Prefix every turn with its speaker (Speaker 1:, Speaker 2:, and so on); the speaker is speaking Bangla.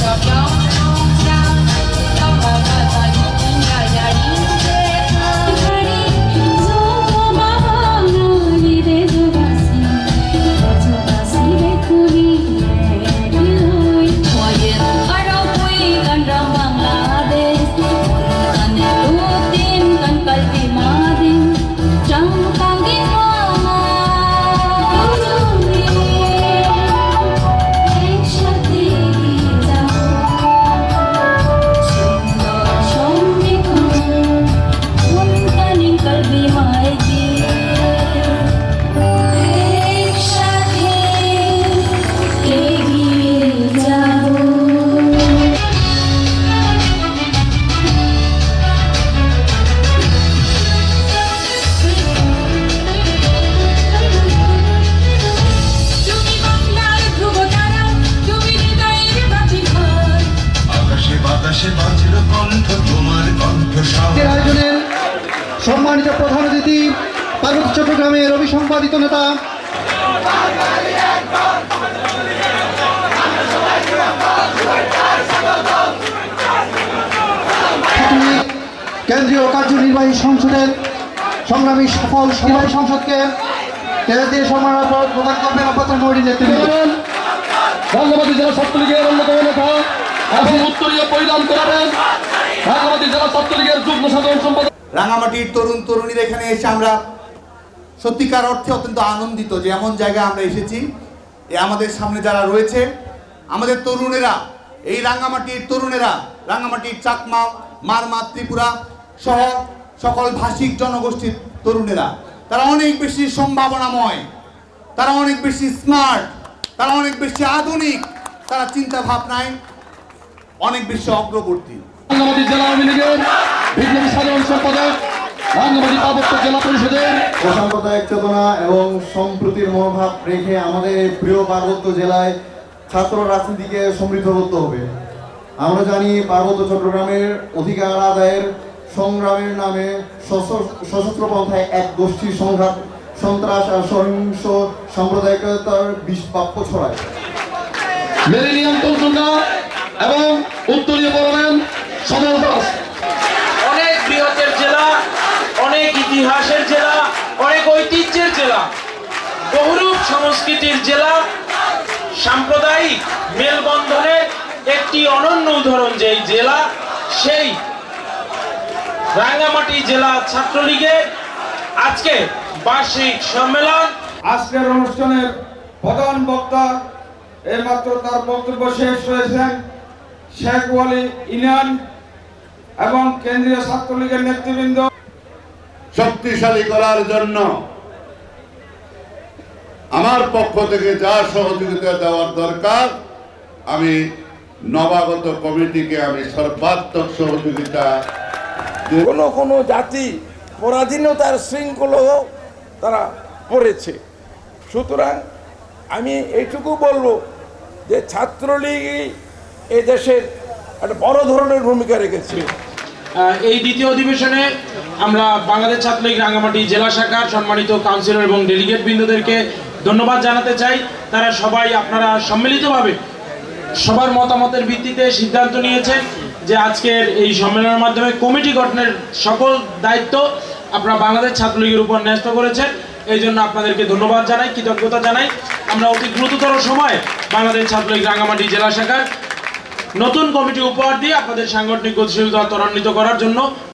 Speaker 1: Tchau, tchau. সম্মানিত প্রধান অতিথি, পার্বত্য চট্টগ্রামের রবি সম্পাদিত নেতা, কেন্দ্রীয় কার্যনির্বাহী সংসদের সংগ্রামী সফল সভায় সংসদকে তেজ দিয়ে সম্মাননা প্রদান করবেন অভ্যর্থনা কমিটির নেতৃত্ব
Speaker 2: রাঙ্গামাটি জেলা ছাত্রলীগের অন্যতম নেতা এবং উত্তরীয় পরিধান করাবেন রাঙ্গামাটি জেলা ছাত্রলীগের যুগ্ম সাধারণ সম্পাদক
Speaker 3: রাঙামাটির তরুণ তরুণীরা এখানে এসে আমরা সত্যিকার অর্থে অত্যন্ত আনন্দিত যে এমন জায়গায় আমরা এসেছি। এ আমাদের সামনে যারা রয়েছে, আমাদের তরুণেরা, এই রাঙামাটির তরুণেরা, রাঙামাটির চাকমা, মারমা, ত্রিপুরা সহ সকল ভাষিক জনগোষ্ঠীর তরুণেরা, তারা অনেক বেশি সম্ভাবনাময়, তারা অনেক বেশি স্মার্ট, তারা অনেক বেশি আধুনিক, তারা চিন্তা ভাবনায় অনেক বেশি অগ্রবর্তী।
Speaker 2: জেলা আওয়ামী লীগের বিপ্লবী সাধারণ সম্পাদক রাঙ্গামাটি পার্বত্য জেলা পরিষদের
Speaker 4: প্রশান্তদায়ক চেতনা এবং সম্প্রতির মনোভাব রেখে আমাদের এই প্রিয় পার্বত্য জেলায় ছাত্র রাজনীতিকে সমৃদ্ধ করতে হবে। আমরা জানি পার্বত্য চট্টগ্রামের অধিকার আদায়ের সংগ্রামের নামে সশস্ত্র- পন্থায় এক গোষ্ঠীর সংঘাত সন্ত্রাস আর সহিংস সাম্প্রদায়িকতার বিষ বাক্য ছড়ায়।
Speaker 2: মেরিলিয়ান তৌসুন্না এবং উত্তরীয় বলবেন সদর দাস
Speaker 5: অনেক বৃহতের জেলা অনেক ইতিহাসের জেলা অনেক ঐতিহ্যের জেলা বহুরূপ সংস্কৃতির জেলা সাম্প্রদায়িক মেলবন্ধনের একটি অনন্য উদাহরণ যেই জেলা সেই রাঙ্গামাটি জেলা ছাত্রলীগের আজকে বার্ষিক সম্মেলন।
Speaker 6: আজকের অনুষ্ঠানের প্রধান বক্তা এইমাত্র তার বক্তব্য শেষ হয়েছেন শেখ ওয়ালি ইনান এবং কেন্দ্রীয় ছাত্রলীগের নেতৃবৃন্দ।
Speaker 7: শক্তিশালী করার জন্য আমার পক্ষ থেকে যা সহযোগিতা দেওয়ার দরকার আমি নবাগত কমিটিকে আমি সর্বাত্মক সহযোগিতা।
Speaker 8: কোনো কোনো জাতি পরাধীনতার শৃঙ্খলও তারা পড়েছে সুতরাং আমি এইটুকু বলব যে ছাত্রলীগই এই দেশের একটা বড় ধরনের ভূমিকা রেখেছে
Speaker 5: এই দ্বিতীয় অধিবেশনে আমরা বাংলাদেশ ছাত্রলীগ রাঙ্গামাটি জেলা শাখার সম্মানিত কাউন্সিলর এবং ডেলিগেট বৃন্দদেরকে ধন্যবাদ জানাতে চাই। তারা সবাই আপনারা সম্মিলিতভাবে সবার মতামতের ভিত্তিতে সিদ্ধান্ত নিয়েছেন যে আজকের এই সম্মেলনের মাধ্যমে কমিটি গঠনের সকল দায়িত্ব আপনারা বাংলাদেশ ছাত্রলীগের উপর ন্যস্ত করেছেন। এই জন্য আপনাদেরকে ধন্যবাদ জানাই, কৃতজ্ঞতা জানাই। আমরা অতি দ্রুততর সময় বাংলাদেশ ছাত্রলীগ রাঙ্গামাটি জেলা শাখার নতুন কমিটি উপহার দিয়ে আপনাদের সাংগঠনিক গতিশীলতা ত্বরান্বিত করার জন্য